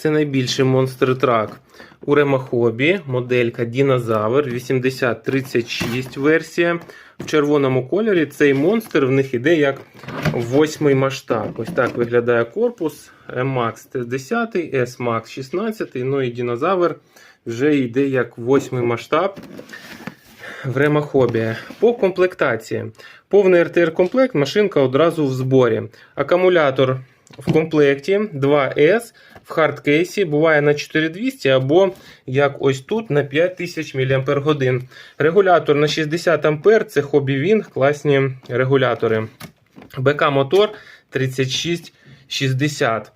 Це найбільший монстр трак у ремахобі, моделька Дінозавр 8036 версія. В червоному кольорі цей монстр в них іде як восьмий масштаб. Ось так виглядає корпус. M-Max 10, S-Max 16, ну і динозавр вже йде як восьмий масштаб в ремахобі. По комплектації. Повний РТР-комплект, машинка одразу в зборі. Акумулятор в комплекті 2С в хардкейсі буває на 4200 або як ось тут на 5000 мАч. Регулятор на 60 А це Hobby Wing, класні регулятори. БК-мотор 3660.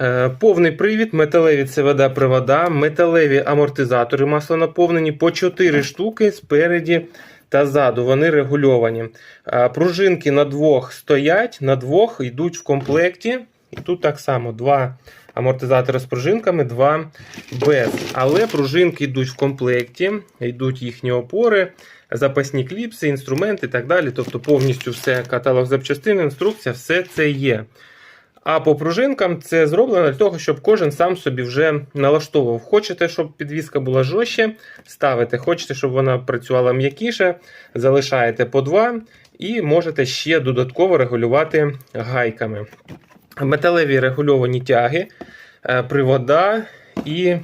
Е, Повний привід, металеві ЦВД привода, металеві амортизатори маслонаповнені по 4 штуки спереді та ззаду. Вони регульовані. Е, Пружинки на двох стоять, на двох йдуть в комплекті. І тут так само два амортизатори з пружинками, два без. Але пружинки йдуть в комплекті, йдуть їхні опори, запасні кліпси, інструменти і так далі. Тобто повністю все каталог запчастин, інструкція, все це є. А по пружинкам це зроблено для того, щоб кожен сам собі вже налаштовував. Хочете, щоб підвіска була жорстче, ставите. Хочете, щоб вона працювала м'якіше, залишаєте по два і можете ще додатково регулювати гайками. Металеві регульовані тяги, е, привода і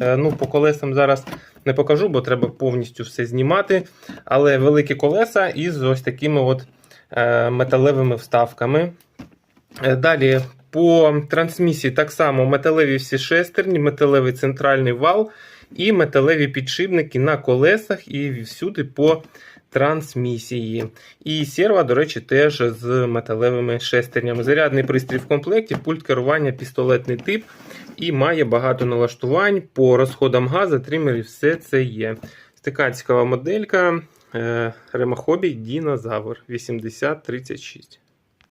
е, ну, по колесам зараз не покажу, бо треба повністю все знімати. Але великі колеса із ось такими от е, металевими вставками. Далі по трансмісії так само металеві всі шестерні, металевий центральний вал і металеві підшипники на колесах і всюди по трансмісії. І серва, до речі, теж з металевими шестернями. Зарядний пристрій в комплекті, пульт керування, пістолетний тип і має багато налаштувань по розходам газу, тримерів, все це є. Така цікава моделька. Ремахобі Дінозавр 8036.